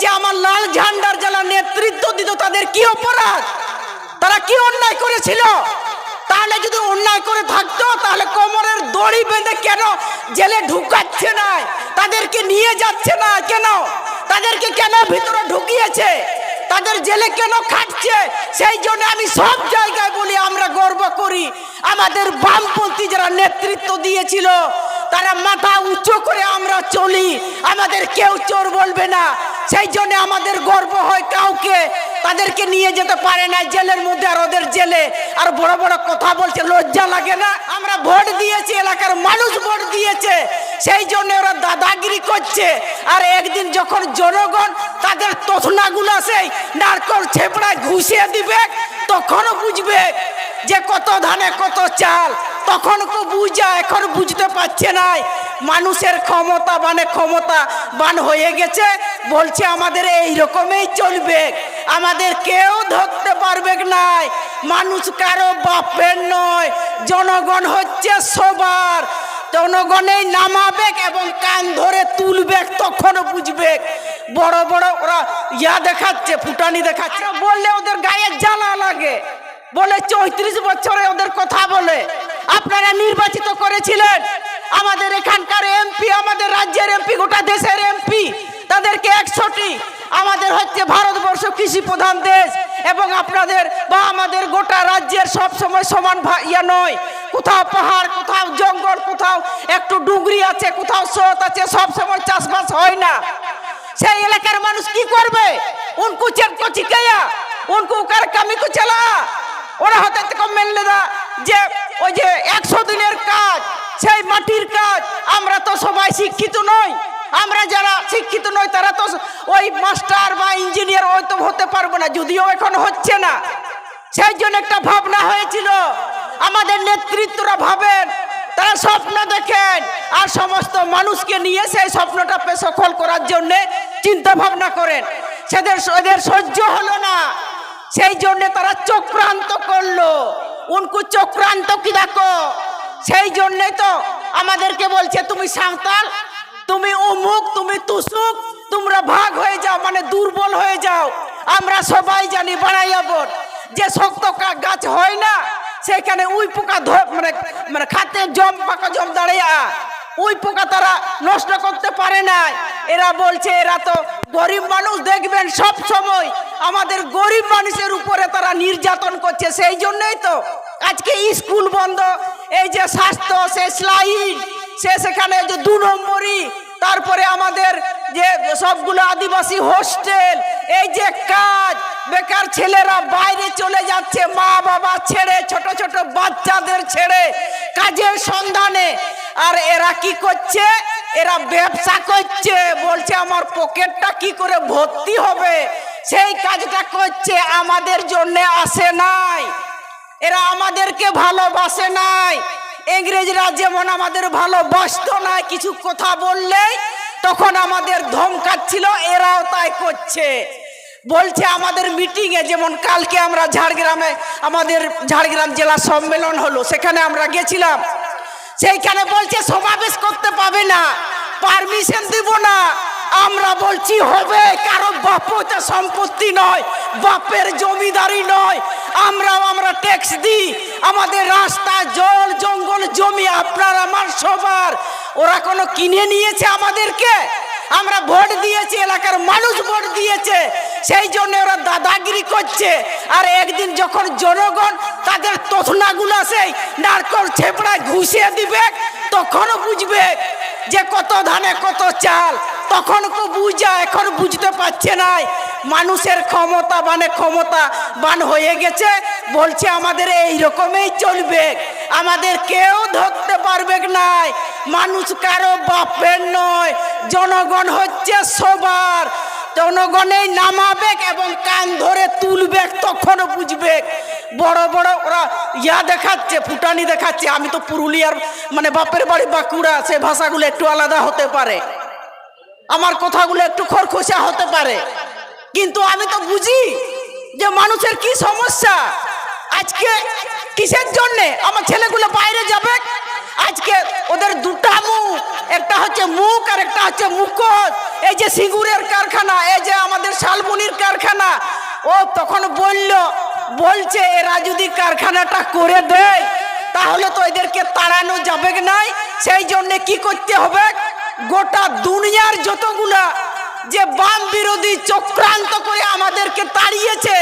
যে আমার লাল ঝান্ডার যারা নেতৃত্ব দিত, তাদের কি অপরাধ? তারা কি অন্যায় করেছিল? তাহলে যদি অন্যায় করে থাকতো, তাহলে কোমরের দড়ি বেঁধে কেন জেলে ঢুকাচ্ছে না? তাদেরকে নিয়ে যাচ্ছে না কেন? তাদেরকে কেন ভিতরে ঢুকিয়েছে? তাদের জেলে কেন খাটছে? সেই জন্য আমি সব জায়গায় বলি, আমরা গর্ব করি। আমাদের বামপন্থী যারা নেতৃত্ব দিয়েছিল, তারা মাথা উঁচু করে আমরা চলি। আমাদের কেউ চোর বলবে না। সেই জন্য আমাদের গর্ব হয় কাউকে। তাদেরকে নিয়ে যেতে পারে না, জেলের মধ্যে আর ওদের জেলে। আর বড় বড় কথা বলছে, লজ্জা লাগে না? আমরা ভোট দিয়েছি, এলাকার মানুষ ভোট দিয়েছে। সেই জন্য ওরা দাদাগিরি করছে। আর একদিন যখন জনগণ তাদের তথনাগুলো সেই নারকল ছেপড়ায় ঘুষিয়ে দিবে, তখনও বুঝবে যে কত ধানে কত চাল। তখন কো বুঝা, এখন বুঝতে পারছে নাই। মানুষের ক্ষমতা মানে ক্ষমতা বান হয়ে গেছে। বলছে, আমাদের এই রকমই চলবে। আমাদের কেউ ধরতে পারবে নাই। মানুষ কারও বাপের নয়। জনগণ হচ্ছে সবার। জনগণেই নামাবে এবং কান ধরে তুলবে তখন বুঝবে। বড় বড় ওরা ইয়া দেখাচ্ছে, ফুটানি দেখাচ্ছে। বললে ওদের গায়ে জ্বালা লাগে। বলে, চৌত্রিশ বছরে ওদের কথা বলে। আপনারা নির্বাচিত করেছিলেন। আমাদের এখানকার এমপি, আমাদের রাজ্যের এমপি, গোটা দেশের এমপি। তাদেরকে একশোটি। আমাদের হচ্ছে ভারতবর্ষ কৃষি প্রধান দেশ এবং আপনাদের বা আমাদের গোটা রাজ্যের সব সময় সমান ইয়া নয়। কোথাও পাহাড়, কোথাও জঙ্গল, কোথাও একটু ডুগরি আছে, কোথাও স্রোত আছে সব সময় চাষবাস হয় না। সেই এলাকার মানুষ কি করবে? উনকু চেক কো চিকায়া উনকু কার কামি কো চালা। ওরা হতে মেনলে দা যে ওই যে একশো দিনের কাজ, সেই মাটির কাজ। আমরা তো সবাই শিক্ষিত নই। আমরা যারা শিক্ষিত নই, তারা তো ওই মাস্টার বা ইঞ্জিনিয়ার ওই তো হতে পারব না, যদিও এখন হচ্ছে না। সেই জন্য একটা ভাবনা হয়েছিল, আমাদের নেতৃত্বরা ভাবেন, তারা স্বপ্ন দেখেন, আর সমস্ত মানুষকে নিয়ে সেই স্বপ্নটাকে সফল করার জন্য চিন্তা ভাবনা করেন। সেদের এদের সহ্য হলো না। সেই জন্য তারা চক্রান্ত করল। উনকু চক্রান্ত কি দেখো? সেই জন্যে তো আমাদেরকে বলছে, তুমি সাঁওতাল তুমি অমুক, তুমি তুসুক, তোমরা ভাগ হয়ে যাও মানে দুর্বল হয়ে যাও। আমরা সবাই জানি বাড়াইয়াবর যে শক্ত গাছ হয় না, সেখানে উই পোকা মানে মানে খাতে জম, পাকা জম দাঁড়িয়ে ওই পোকা তারা নষ্ট করতে পারে না এরা বলছে, এরা তো গরিব মানুষ, দেখবেন সব সময় আমাদের গরিব মানুষের উপরে তারা নির্যাতন করছে, সেই জন্যই তো আজকে স্কুল বন্ধ, এই যে স্বাস্থ্য সে স্লাইড সে সেখানে যে দু নম্বরই, তারপরে আমাদের যে সবগুলো আদিবাসী হোস্টেল, এই যে কাজ, বেকার ছেলেরা বাইরে চলে যাচ্ছে, মা বাবা ছেড়ে, ছোট ছোট বাচ্চাদের ছেড়ে কাজের সন্ধানে। আর এরা কি করছে? এরা ব্যবসা করছে, বলছে আমার পকেটটা কি করে ভর্তি হবে? সেই কাজটা করছে, আমাদের জন্য আসে নাই। এরা আমাদেরকে ভালোবাসে নাই। ইংরেজরা যেমন আমাদের ভালোবাসতো না কিছু কথা বললেই তখন আমাদের ধমকাচ্ছিল, এরাও তাই করছে। বলছে, আমাদের মিটিংয়ে যেমন কালকে আমরা ঝাড়গ্রামে, আমাদের ঝাড়গ্রাম জেলা সম্মেলন হলো, সেখানে আমরা গেছিলাম। সেইখানে বলছে, সমাবেশ করতে পাবে না পারমিশন দিব না। আমরা বলছি, হবে, কারও বাপতে সম্পত্তি নয়, বাপের জমিদারি নয়, আমরাও আমরা ট্যাক্স দিই। আমাদের রাস্তা, জল, জঙ্গল, জমি, আপনার, আমার, সবার। ওরা কোনো কিনে নিয়েছে আমাদেরকে? আমরা ভোট দিয়েছি, এলাকার মানুষ ভোট দিয়েছে। সেই জন্য ওরা দাদাগিরি করছে। আর একদিন যখন জনগণ তাদের তথনাগুলো সেই নারকল ছেপড়ায় ঘুষিয়ে দিবে, তখনও বুঝবে যে কত ধানে কত চাল। তখন বুঝা, এখন বুঝতে পারছে নাই। মানুষের ক্ষমতা মানে ক্ষমতা বান হয়ে গেছে। বলছে, আমাদের এই রকমই চলবে। আমাদের কেউ ধরতে পারবে নাই। মানুষ কারও বাপের নয়, জনগণ হচ্ছে সবার। জনগণেই নামাবে এবং কান ধরে তুলবে, তখন বুঝবে। বড় বড়, ওরা ইয়া দেখাচ্ছে, ফুটানি দেখাচ্ছে। আমি তো পুরুলিয়ার মানে বাপের বাড়ি বাঁকুড়া, সে ভাষাগুলো একটু আলাদা হতে পারে। আমার কথাগুলো একটু খরখসা হতে পারে। কিন্তু আমি তো বুঝি যে মানুষের কি সমস্যা। আজকে কিসের জন্যে? আমার ছেলেগুলো বাইরে যাবে। আজকে ওদের দুটা মুখ, একটা হচ্ছে মুখ আর একটা হচ্ছে মুখোশ। এই যে সিঙ্গুরের কারখানা, এই যে আমাদের ও তখন বলল, বলছে, এরা যদি কারখানাটা করে দেয়, তাহলে তো এদেরকে তাড়ানো যাবে নাই। সেই জন্য কি করতে হবে? গোটা দুনিয়ার যতগুলা যে বাম বিরোধী চক্রান্ত করে আমাদেরকে তাড়িয়েছে,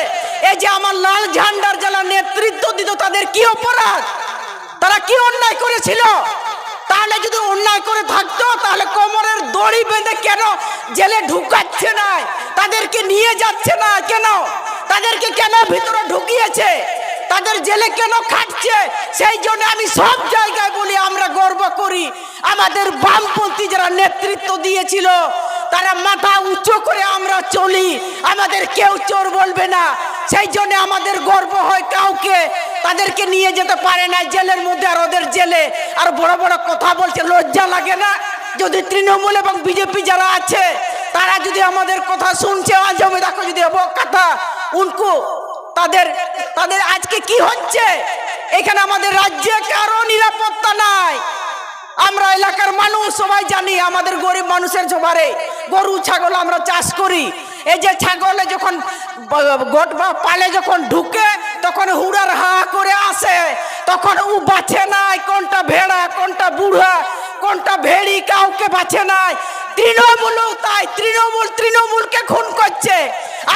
এই যে আমার লাল ঝান্ডার যারা নেতৃত্ব দিত তাদের কি অপরাধ? তারা কি অন্যায় করেছিল? তাহলে যদি অন্যায় করে থাকতো, তাহলে কোমরের দড়ি বেঁধে কেন জেলে ঢুকাচ্ছে না? তাদেরকে নিয়ে যাচ্ছে না কেন? তাদেরকে কেন ভিতরে ঢুকিয়েছে? তাদের জেলে কেন খাটছে? সেই জন্য আমি সব জায়গায় বলি, আমরা গর্ব করি। আমাদের বামপন্থী যারা নেতৃত্ব দিয়েছিল তারা মাথা উঁচু করে আমরা চলি। আমাদের কেউ চোর বলবে না। সেই জন্য আমাদের গর্ব হয় কাউকে। তাদেরকে নিয়ে যেতে পারে না জেলের মধ্যে আর ওদের জেলে। আর বড় বড় কথা বলছে, লজ্জা লাগে না? যদি তৃণমূল এবং বিজেপি যারা আছে, তারা যদি আমাদের কথা শুনছে, আজ আমি দেখো যদি কথা, উনকু, তাদের তাদের আজকে কি হচ্ছে? এখানে আমাদের রাজ্যে কারও নিরাপত্তা নাই। আমরা এলাকার মানুষ, সবাই জানি আমাদের গরিব মানুষের জোবারে। গরু, ছাগল আমরা চাষ করি। এই যে ছাগলে যখন গোট বা পালে যখন ঢুকে, তখন হুড়ার হা করে আসে। তখন ও বাছে নাই কোনটা ভেড়া, কোনটা বুড়া, কোনটা ভেড়ি, কাউকে বাছে নাই। তৃণমূলও তাই, তৃণমূল তৃণমূলকে খুন করছে।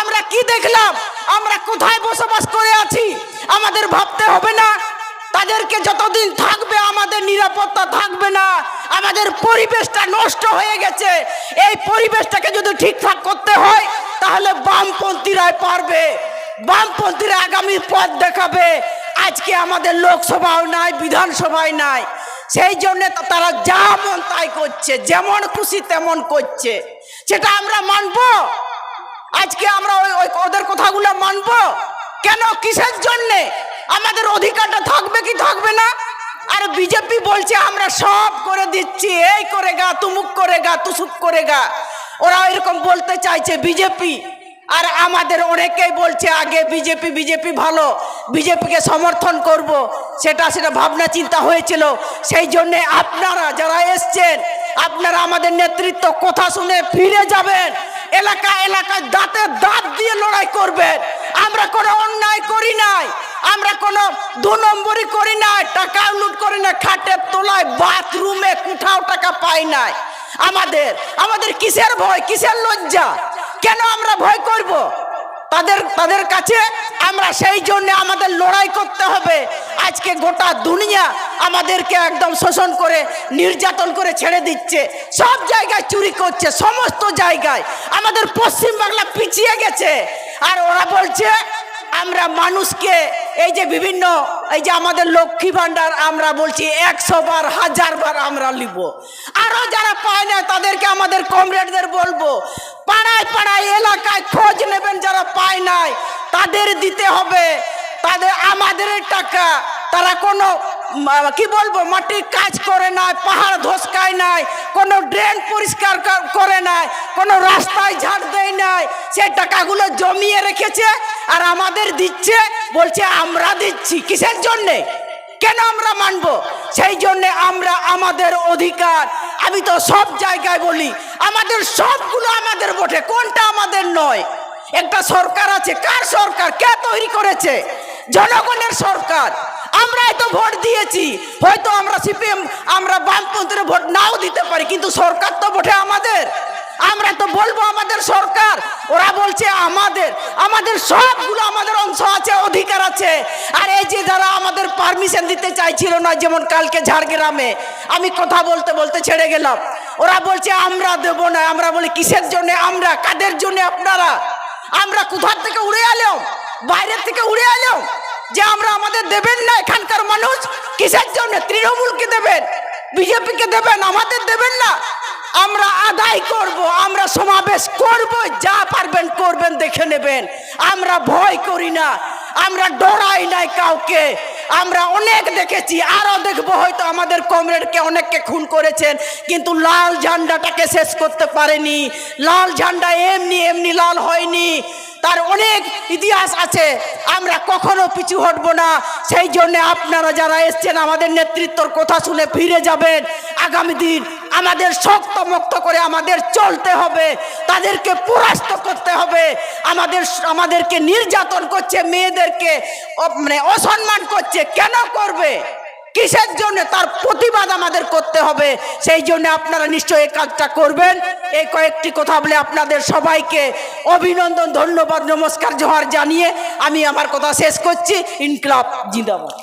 আমরা কি দেখলাম? আমরা কোথায় বসবাস করে আছি? আমাদের ভাবতে হবে না। তাদেরকে যতদিন থাকবে, আমাদের নিরাপত্তা থাকবে না। আমাদের পরিবেশটা নষ্ট হয়ে গেছে। এই পরিবেশটাকে যদি ঠিকঠাক করতে হয়, তাহলে বামপন্থীরাই পারবে। বামপন্থীরা আগামী পথ দেখাবে। আজকে আমাদের লোকসভাও নাই, বিধানসভায় নাই। সেই জন্যে তারা যা মন তাই করছে, যেমন খুশি তেমন করছে। সেটা আমরা মানবো? আজকে আমরা ওই ওদের কথাগুলো মানব? কেন? কিসের জন্যে? আমাদের অধিকারটা থাকবে কি থাকবে না? আর বিজেপি বলছে, আমরা সব করে দিচ্ছি, এই করে গা, তুমুক করে গা, তুসুক করে গা। ওরা এরকম বলতে চাইছে বিজেপি। আর আমাদের অনেকেই বলছে, আগে বিজেপি বিজেপি ভালো, বিজেপিকে সমর্থন করব। সেটা সেটা ভাবনা, চিন্তা হয়েছিল। সেই জন্যে আপনারা যারা এসছেন, আপনারা আমাদের নেতৃত্ব কথা শুনে ফিরে যাবেন। এলাকা এলাকায় দাঁতে দাঁত দিয়ে লড়াই করবেন। আমরা কোনো অন্যায় করি নাই। আমরা কোনো দু নম্বরই করি না, টাকা লুট করি না, খাটের তোলায়, বাথরুমে কোথাও টাকা পাই নাই। আমাদের আমাদের কিসের ভয়, কিসের লজ্জা? কেন আমরা ভয় করব? তাদের তাদের কাছে আমরা সেই জন্য আমাদের লড়াই করতে হবে। আজকে গোটা দুনিয়া আমাদেরকে একদম শোষণ করে, নির্যাতন করে ছেড়ে দিচ্ছে। সব জায়গায় চুরি করছে, সমস্ত জায়গায়। আমাদের পশ্চিম বাংলা পিছিয়ে গেছে। আর ওরা বলছে, আমরা মানুষকে এই যে বিভিন্ন, এই যে আমাদের লক্ষ্মী ভাণ্ডার আমরা বলছি, একশো বার, হাজার বার আমরা নিব আরও যারা পায় না, তাদেরকে আমাদের কমরেডদের বলব, পাড়ায় পাড়ায়, এলাকায় খোঁজ নেবেন যারা পায় নাই, তাদের দিতে হবে। তাদের আমাদের টাকা, তারা কোনো কি বলব মাটির কাজ করে নাই, পাহাড় ধসকায় নাই, কোনো ড্রেন পরিষ্কার করে নাই, কোনো রাস্তায় ঝাড় দেয় নাই সেই টাকাগুলো জমিয়ে রেখেছে আর আমাদের দিচ্ছে, বলছে আমরা দিচ্ছি। কিসের জন্যে? কেন আমরা মানবো? সেই জন্য আমরা আমাদের অধিকার। আমি তো সব জায়গায় বলি, আমাদের সবগুলো আমাদের বটে, কোনটা আমাদের নয়? একটা সরকার আছে, কার সরকার? কে তৈরি করেছে? জনগণের সরকার। আমরাই তো ভোট দিয়েছি, হয়তো আমরা সিপিএম, আমরা বামপন্থীরা ভোট নাও দিতে পারি, কিন্তু সরকার তো বটে আমাদের। আমরা তো বলব আমাদের সরকার, ওরা বলছে আমাদের আমাদের সবগুলো আমাদের অংশ আছে, অধিকার আছে। আর এই যে যারা আমাদের পারমিশন দিতে চাইছিল না, যেমন কালকে ঝাড়গ্রামে, আমি কথা বলতে বলতে ছেড়ে গেলাম। ওরা বলছে, আমরা দেব না। আমরা বলি, কিসের জন্য আমরা? কাদের জন্য আপনারা? আমরা কোথার থেকে উড়ে এলাম? বাইরের থেকে উড়ে এলাম? যে আমরা আমাদের দেবেন না এখানকার মানুষ? কিসের জন্য? তৃণমূলকে দেবেন? বিজেপিকে দেবেন? আমাদের দেবেন না? আমরা আদায় করব, আমরা সমাবেশ করব, যা পারবেন করবেন, দেখে নেবেন। আমরা ভয় করি না, আমরা ডরাই নাই কাউকে। আমরা অনেক দেখেছি আরও দেখব, হয়তো আমাদের কমরেডকে অনেককে খুন করেছেন, কিন্তু লাল ঝান্ডাটাকে শেষ করতে পারেনি। লাল ঝান্ডা এমনি এমনি লাল হয়নি। তার অনেক ইতিহাস আছে, আমরা কখনো পিছু হটবো না। সেই জন্য আপনারা যারা এসছেন, আমাদের নেতৃত্বর কথা শুনে ফিরে যাবেন। আগামী দিন আমাদের শক্ত মুক্ত করে আমাদের চলতে হবে, তাদেরকে পরাস্ত করতে হবে, আমাদের আমাদেরকে নির্যাতন করছে, মেয়েদেরকে মানে অসম্মান করছে, কেন করবে? কিসের জন্য? তার প্রতিবাদ আমাদের করতে হবে। সেই জন্য আপনারা নিশ্চয়ই এই কাজটা করবেন। এই কয়েকটি কথা বলে আপনাদের সবাইকে অভিনন্দন, ধন্যবাদ, নমস্কার, জোহার জানিয়ে আমি আমার কথা শেষ করছি। ইনকলাব জিন্দাবাদ।